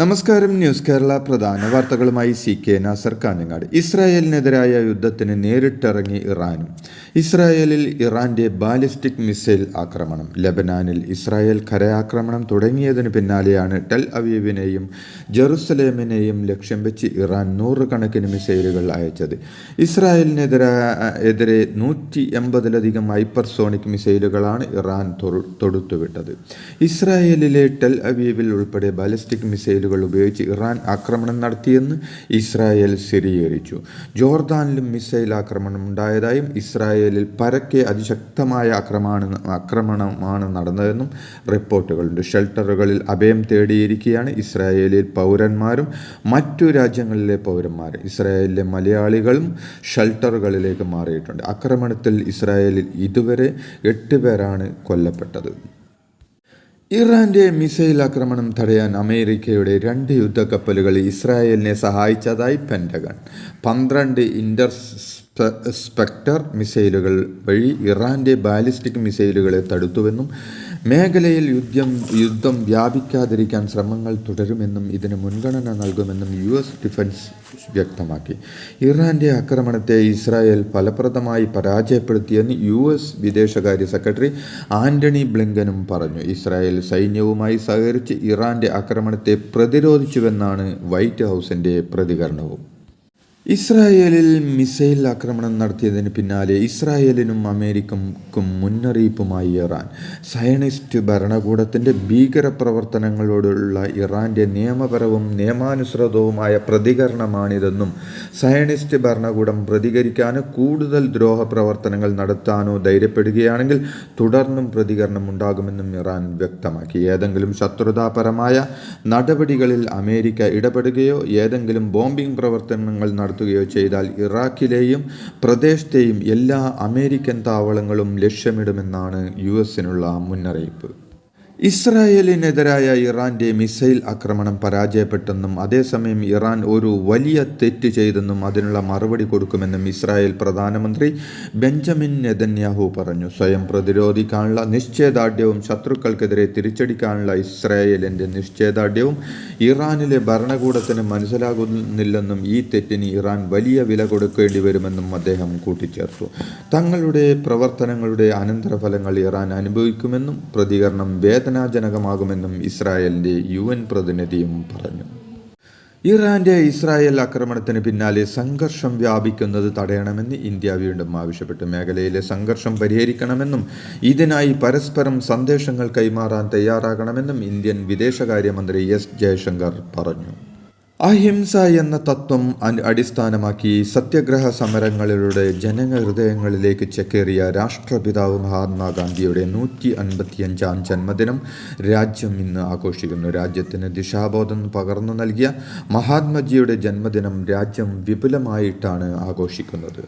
നമസ്കാരം ന്യൂസ് കേരള പ്രധാന വാർത്തകളുമായി സി കെ നാസർ കാഞ്ഞങ്ങാട്. ഇസ്രായേലിനെതിരായ യുദ്ധത്തിന് നേരിട്ടിറങ്ങി ഇറാനും. ഇസ്രായേലിൽ ഇറാന്റെ ബാലിസ്റ്റിക് മിസൈൽ ആക്രമണം. ലബനാനിൽ ഇസ്രായേൽ കരയാക്രമണം തുടങ്ങിയതിന് പിന്നാലെയാണ് ടെൽ അവീവിനെയും ജെറുസലേമിനെയും ലക്ഷ്യം വെച്ച് ഇറാൻ നൂറുകണക്കിന് മിസൈലുകൾ അയച്ചത്. ഇസ്രായേലിനെതിരെ എതിരെ നൂറ്റി എൺപതിലധികം ഹൈപ്പർസോണിക് മിസൈലുകളാണ് ഇറാൻ തൊടുത്തുവിട്ടത്. ഇസ്രായേലിലെ ടെൽ അവീവിൽ ഉൾപ്പെടെ ബാലിസ്റ്റിക് മിസൈലുകൾ ഉപയോഗിച്ച് ഇറാൻ ആക്രമണം നടത്തിയെന്ന് ഇസ്രായേൽ സ്ഥിരീകരിച്ചു. ജോർദാനിലും മിസൈൽ ആക്രമണം ഉണ്ടായതായും ഇസ്രായേലിൽ പരക്കെ അതിശക്തമായ ആക്രമണ ആക്രമണമാണ് നടന്നതെന്നും റിപ്പോർട്ടുകളുണ്ട്. ഷെൽട്ടറുകളിൽ അഭയം തേടിയിരിക്കുകയാണ് ഇസ്രായേലിൽ പൗരന്മാരും മറ്റു രാജ്യങ്ങളിലെ പൗരന്മാരും. ഇസ്രായേലിലെ മലയാളികളും ഷെൽട്ടറുകളിലേക്ക് മാറിയിട്ടുണ്ട്. ആക്രമണത്തിൽ ഇസ്രായേലിൽ ഇതുവരെ എട്ട് പേരാണ് കൊല്ലപ്പെട്ടത്. ഇറാന്റെ മിസൈൽ ആക്രമണം തടയാൻ അമേരിക്കയുടെ രണ്ട് യുദ്ധക്കപ്പലുകൾ ഇസ്രായേലിനെ സഹായിച്ചതായി പെന്റഗൺ പന്ത്രണ്ട് ഇന്റർസ്പെക്ടർ മിസൈലുകൾ വഴി ഇറാന്റെ ബാലിസ്റ്റിക് മിസൈലുകളെ തടുത്തുവെന്നും മേഖലയിൽ യുദ്ധം യുദ്ധം വ്യാപിക്കാതിരിക്കാൻ ശ്രമങ്ങൾ തുടരുമെന്നും ഇതിന് മുൻഗണന നൽകുമെന്നും യു എസ് ഡിഫൻസ് വ്യക്തമാക്കി. ഇറാന്റെ ആക്രമണത്തെ ഇസ്രായേൽ ഫലപ്രദമായി പരാജയപ്പെടുത്തിയെന്ന് യു എസ് വിദേശകാര്യ സെക്രട്ടറി ആന്റണി ബ്ലിങ്കനും പറഞ്ഞു. ഇസ്രായേൽ സൈന്യവുമായി സഹകരിച്ച് ഇറാന്റെ ആക്രമണത്തെ പ്രതിരോധിച്ചുവെന്നാണ് വൈറ്റ് ഹൗസിന്റെ പ്രതികരണവും. ഇസ്രായേലിൽ മിസൈൽ ആക്രമണം നടത്തിയതിന് പിന്നാലെ ഇസ്രായേലിനും അമേരിക്കക്കും മുന്നറിയിപ്പുമായി ഇറാൻ. സയണിസ്റ്റ് ഭരണകൂടത്തിന്റെ ഭീകര പ്രവർത്തനങ്ങളോടുള്ള ഇറാന്റെ നിയമപരവും നിയമാനുസൃതവുമായ പ്രതികരണമാണിതെന്നും സയണിസ്റ്റ് ഭരണകൂടം പ്രതികരിക്കാനോ കൂടുതൽ ദ്രോഹ പ്രവർത്തനങ്ങൾ നടത്താനോ ധൈര്യപ്പെടുകയാണെങ്കിൽ തുടർന്നും പ്രതികരണം ഉണ്ടാകുമെന്നും ഇറാൻ വ്യക്തമാക്കി. ഏതെങ്കിലും ശത്രുതാപരമായ നടപടികളിൽ അമേരിക്ക ഇടപെടുകയോ ഏതെങ്കിലും ബോംബിംഗ് പ്രവർത്തനങ്ങൾ നടത്തുകയോ ചെയ്താൽ ഇറാഖിലെയും പ്രദേശത്തെയും എല്ലാ അമേരിക്കൻ താവളങ്ങളും ലക്ഷ്യമിടുമെന്നാണ് യു എസിനുള്ള മുന്നറിയിപ്പ്. ഇസ്രായേലിനെതിരായ ഇറാന്റെ മിസൈൽ ആക്രമണം പരാജയപ്പെട്ടെന്നും അതേസമയം ഇറാൻ ഒരു വലിയ തെറ്റ് ചെയ്തെന്നും അതിനുള്ള മറുപടി കൊടുക്കുമെന്നും ഇസ്രായേൽ പ്രധാനമന്ത്രി ബെഞ്ചമിൻ നെതന്യാഹു പറഞ്ഞു. സ്വയം പ്രതിരോധിക്കാനുള്ള നിശ്ചയദാർഢ്യവും ശത്രുക്കൾക്കെതിരെ തിരിച്ചടിക്കാനുള്ള ഇസ്രായേലിന്റെ നിശ്ചയദാർഢ്യവും ഇറാനിലെ ഭരണകൂടത്തിന് മനസ്സിലാകുന്നില്ലെന്നും ഈ തെറ്റിന് ഇറാൻ വലിയ വില കൊടുക്കേണ്ടി വരുമെന്നും അദ്ദേഹം കൂട്ടിച്ചേർത്തു. തങ്ങളുടെ പ്രവർത്തനങ്ങളുടെ അനന്തരഫലങ്ങൾ ഇറാൻ അനുഭവിക്കുമെന്നും പ്രതികരണം വേദനാജനകമാകുമെന്നും ഇസ്രായേലിന്റെ യു എൻ പ്രതിനിധിയും പറഞ്ഞു. ഇറാന്റെ ഇസ്രായേൽ ആക്രമണത്തിന് പിന്നാലെ സംഘർഷം വ്യാപിക്കുന്നത് തടയണമെന്ന് ഇന്ത്യ വീണ്ടും ആവശ്യപ്പെട്ടു. മേഖലയിലെ സംഘർഷം പരിഹരിക്കണമെന്നും ഇതിനായി പരസ്പരം സന്ദേശങ്ങൾ കൈമാറാൻ തയ്യാറാകണമെന്നും ഇന്ത്യൻ വിദേശകാര്യമന്ത്രി എസ് ജയശങ്കർ പറഞ്ഞു. അഹിംസ എന്ന തത്വം അടിസ്ഥാനമാക്കി സത്യഗ്രഹ സമരങ്ങളിലൂടെ ജനഹൃദയങ്ങളിലേക്ക് ചെക്കേറിയ രാഷ്ട്രപിതാവ് മഹാത്മാഗാന്ധിയുടെ നൂറ്റി അൻപത്തിയഞ്ചാം ജന്മദിനം രാജ്യം ഇന്ന് ആഘോഷിക്കുന്നു. രാജ്യത്തിന് ദിശാബോധം പകർന്നു നൽകിയ മഹാത്മജിയുടെ ജന്മദിനം രാജ്യം വിപുലമായിട്ടാണ് ആഘോഷിക്കുന്നത്.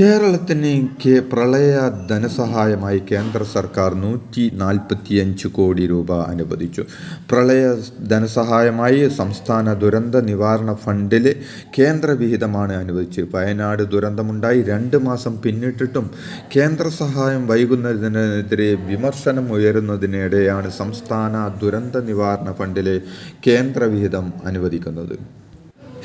കേരളത്തിന് പ്രളയ ധനസഹായമായി കേന്ദ്ര സർക്കാർ നൂറ്റി നാൽപ്പത്തിയഞ്ച് കോടി രൂപ അനുവദിച്ചു. പ്രളയ ധനസഹായമായി സംസ്ഥാന ദുരന്ത നിവാരണ ഫണ്ടിൽ കേന്ദ്ര വിഹിതമാണ് അനുവദിച്ചത്. വയനാട് ദുരന്തമുണ്ടായി. രണ്ട് മാസം പിന്നിട്ടിട്ടും കേന്ദ്ര സഹായം വൈകുന്നതിനെതിരെ വിമർശനം ഉയരുന്നതിനിടെയാണ് സംസ്ഥാന ദുരന്ത നിവാരണ ഫണ്ടിലെ കേന്ദ്ര വിഹിതം അനുവദിക്കുന്നത്.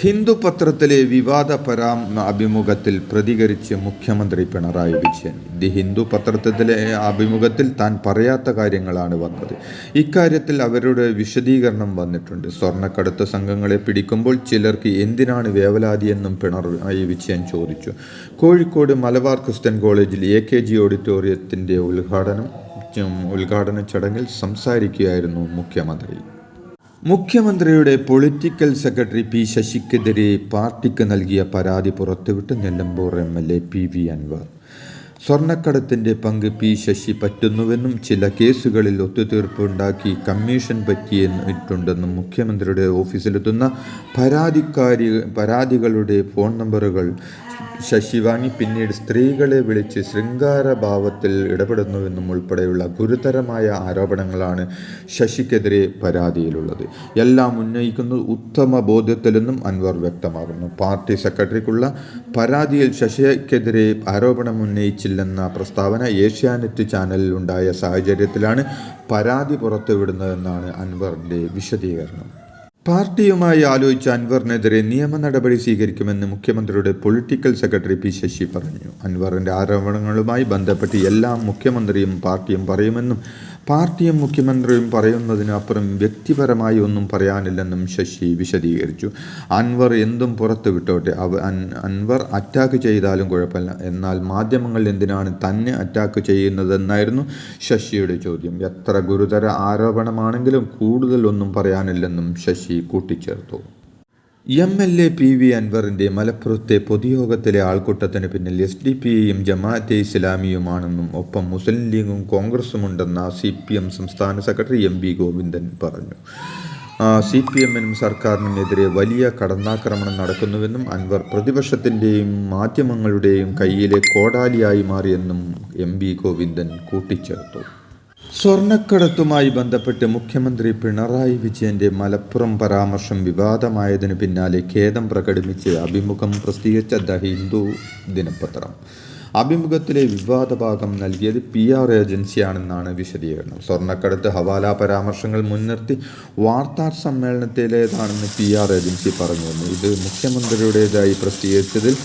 ഹിന്ദു പത്രത്തിലെ വിവാദ പരാം അഭിമുഖത്തിൽ പ്രതികരിച്ച് മുഖ്യമന്ത്രി പിണറായി വിജയൻ. ദി ഹിന്ദു പത്രത്തിലെ അഭിമുഖത്തിൽ താൻ പറയാത്ത കാര്യങ്ങളാണ് വന്നത്. ഇക്കാര്യത്തിൽ അവരുടെ വിശദീകരണം വന്നിട്ടുണ്ട്. സ്വർണക്കടത്ത് സംഘങ്ങളെ പിടിക്കുമ്പോൾ ചിലർക്ക് എന്തിനാണ് വേവലാതിയെന്നും പിണറായി വിജയൻ ചോദിച്ചു. കോഴിക്കോട് മലബാർ ക്രിസ്ത്യൻ കോളേജിൽ എ കെ ജി ഓഡിറ്റോറിയത്തിന്റെ ഉദ്ഘാടനം ഉദ്ഘാടന ചടങ്ങിൽ സംസാരിക്കുകയായിരുന്നു മുഖ്യമന്ത്രി. മുഖ്യമന്ത്രിയുടെ പൊളിറ്റിക്കൽ സെക്രട്ടറി പി ശശിക്കെതിരെ പാർട്ടിക്ക് നൽകിയ പരാതി പുറത്തുവിട്ട് Nilambur M L A P V Anvar. സ്വർണക്കടത്തിന്റെ പങ്ക് പി ശശി പറ്റുന്നുവെന്നും ചില കേസുകളിൽ ഒത്തുതീർപ്പുണ്ടാക്കി കമ്മീഷൻ പറ്റിയിട്ടുണ്ടെന്നും മുഖ്യമന്ത്രിയുടെ ഓഫീസിലെത്തുന്ന പരാതിക്കാരി പരാതികളുടെ ഫോൺ നമ്പറുകൾ ശശി വാങ്ങി പിന്നീട് സ്ത്രീകളെ വിളിച്ച് ശൃംഗാരഭാവത്തിൽ ഇടപെടുന്നുവെന്നും ഉൾപ്പെടെയുള്ള ഗുരുതരമായ ആരോപണങ്ങളാണ് ശശിക്കെതിരെ പരാതിയിലുള്ളത്. എല്ലാം ഉന്നയിക്കുന്നത് ഉത്തമ ബോധ്യത്തിലെന്നും അൻവർ വ്യക്തമാകുന്നു. പാർട്ടി സെക്രട്ടറിക്കുള്ള പരാതിയിൽ ശശിക്കെതിരെ ആരോപണം ഉന്നയിച്ചില്ലെന്ന പ്രസ്താവന ഏഷ്യാനെറ്റ് ചാനലിൽ ഉണ്ടായ സാഹചര്യത്തിലാണ് പരാതി പുറത്തുവിടുന്നതെന്നാണ് അൻവറിന്റെ വിശദീകരണം. പാർട്ടിയുമായി ആലോചിച്ച അൻവറിനെതിരെ നിയമ നടപടി സ്വീകരിക്കുമെന്ന് മുഖ്യമന്ത്രിയുടെ പൊളിറ്റിക്കൽ സെക്രട്ടറി പി ശശി പറഞ്ഞു. അൻവറിന്റെ ആരോപണങ്ങളുമായി ബന്ധപ്പെട്ട് എല്ലാം മുഖ്യമന്ത്രിയും പാർട്ടിയും പറയുമെന്നും പാർട്ടിയും മുഖ്യമന്ത്രിയും പറയുന്നതിനപ്പുറം വ്യക്തിപരമായി ഒന്നും പറയാനില്ലെന്നും ശശി വിശദീകരിച്ചു. അൻവർ എന്തും പുറത്തു വിട്ടോട്ടെ. അവ അൻവർ അറ്റാക്ക് ചെയ്താലും കുഴപ്പമില്ല. എന്നാൽ മാധ്യമങ്ങൾ എന്തിനാണ് തന്നെ അറ്റാക്ക് ചെയ്യുന്നതെന്നായിരുന്നു ശശിയുടെ ചോദ്യം. എത്ര ഗുരുതര ആരോപണമാണെങ്കിലും കൂടുതൽ ഒന്നും പറയാനില്ലെന്നും ശശി കൂട്ടിച്ചേർത്തു. M L A P V അൻവറിന്റെ മലപ്പുറത്തെ പൊതുയോഗത്തിലെ ആൾക്കൂട്ടത്തിന് പിന്നിൽ എസ് ഡി പി ഐയും ജമാഅത്തെ ഇസ്ലാമിയുമാണെന്നും ഒപ്പം മുസ്ലിം ലീഗും കോൺഗ്രസുമുണ്ടെന്ന സി പി എം സംസ്ഥാന സെക്രട്ടറി എം വി ഗോവിന്ദൻ പറഞ്ഞു. സി പി എമ്മിനും സർക്കാരിനുമെതിരെ വലിയ കടന്നാക്രമണം നടക്കുന്നുവെന്നും അൻവർ പ്രതിപക്ഷത്തിന്റെയും മാധ്യമങ്ങളുടെയും കയ്യിലെ കോടാലിയായി മാറിയെന്നും എം വി ഗോവിന്ദൻ കൂട്ടിച്ചേർത്തു. സ്വർണക്കടത്തുമായി ബന്ധപ്പെട്ട് മുഖ്യമന്ത്രി പിണറായി വിജയന്റെ മലപ്പുറം പരാമർശം വിവാദമായതിനു പിന്നാലെ ഖേദം പ്രകടിപ്പിച്ച് അഭിമുഖം പ്രസിദ്ധീകരിച്ച ദ ഹിന്ദു ദിനപത്രം. അഭിമുഖത്തിലെ വിവാദ ഭാഗം നൽകിയത് പി ആർ ഏജൻസിയാണെന്നാണ് വിശദീകരണം. സ്വർണക്കടത്ത് ഹവാല പരാമർശങ്ങൾ മുൻനിർത്തി വാർത്താ സമ്മേളനത്തിലേതാണെന്ന് പി ആർ ഏജൻസി പറഞ്ഞു ഇത് മുഖ്യമന്ത്രിയുടേതായി പ്രസിദ്ധീകരിച്ചതിൽ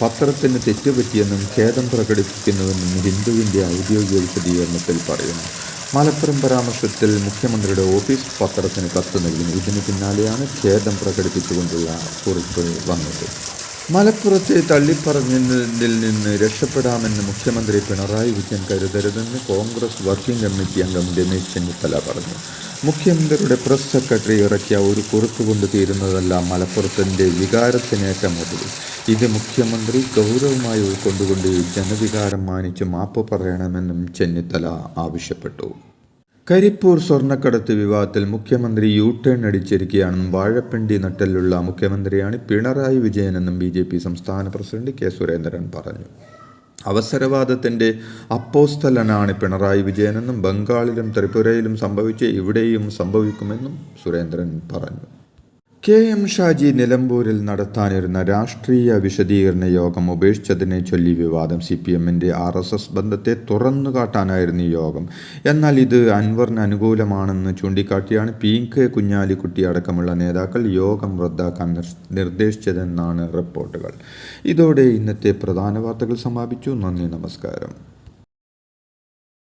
പത്രത്തിന് തെറ്റുപറ്റിയെന്നും ഖേദം പ്രകടിപ്പിക്കുന്നുവെന്നും ഹിന്ദുവിന്റെ ഔദ്യോഗിക വിശദീകരണത്തിൽ പറയുന്നു. മലപ്പുറം പരാമർശത്തിൽ മുഖ്യമന്ത്രിയുടെ ഓഫീസ് പത്രത്തിന് കത്ത് നൽകി. ഇതിന് പിന്നാലെയാണ് ഖേദം പ്രകടിപ്പിച്ചുകൊണ്ടുള്ള കുറിപ്പ് വന്നത്. മലപ്പുറത്തെ തള്ളിപ്പറഞ്ഞതിൽ നിന്ന് രക്ഷപ്പെടാമെന്ന് മുഖ്യമന്ത്രി പിണറായി വിജയൻ കരുതരുതെന്ന് കോൺഗ്രസ് വർക്കിംഗ് കമ്മിറ്റി അംഗം രമേശ് ചെന്നിത്തല പറഞ്ഞു. മുഖ്യമന്ത്രിയുടെ പ്രസ് സെക്രട്ടറി ഇറക്കിയ ഒരു കുറിപ്പ് കൊണ്ട് തീരുന്നതല്ല മലപ്പുറത്തിന്റെ വികാരത്തിനേറ്റ മുതൽ ഇത് മുഖ്യമന്ത്രി ഗൗരവമായി ഉൾക്കൊണ്ടുകൊണ്ട് ജനവികാരം മാനിച്ച് മാപ്പ് പറയണമെന്നും ചെന്നിത്തല ആവശ്യപ്പെട്ടു. കരിപ്പൂർ സ്വർണക്കടത്ത് വിവാദത്തിൽ മുഖ്യമന്ത്രി യു ടേൺ അടിച്ചിരിക്കുകയാണെന്നും വാഴപ്പിണ്ടി നട്ടലുള്ള മുഖ്യമന്ത്രിയാണ് പിണറായി വിജയനെന്നും ബി ജെ പി സംസ്ഥാന പ്രസിഡന്റ് കെ സുരേന്ദ്രൻ പറഞ്ഞു. അവസരവാദത്തിന്റെ അപ്പോസ്തലനാണ് പിണറായി വിജയനെന്നും ബംഗാളിലും ത്രിപുരയിലും സംഭവിച്ച് ഇവിടെയും സംഭവിക്കുമെന്നും സുരേന്ദ്രൻ പറഞ്ഞു. കെ എം ഷാജി നിലമ്പൂരിൽ നടത്താനിരുന്ന രാഷ്ട്രീയ വിശദീകരണ യോഗം ഉപേക്ഷിച്ചതിനെ ചൊല്ലി വിവാദം സി പി എമ്മിന്റെ ആർ എസ് എസ് ബന്ധത്തെ തുറന്നു കാട്ടാനായിരുന്നു യോഗം. എന്നാൽ ഇത് അൻവറിന് അനുകൂലമാണെന്ന് ചൂണ്ടിക്കാട്ടിയാണ് പി കെ കുഞ്ഞാലിക്കുട്ടി അടക്കമുള്ള നേതാക്കൾ യോഗം റദ്ദാക്കാൻ നിർദ്ദേശിച്ചതെന്നാണ് റിപ്പോർട്ടുകൾ. ഇതോടെ ഇന്നത്തെ പ്രധാന വാർത്തകൾ സമാപിച്ചു. നന്ദി നമസ്കാരം.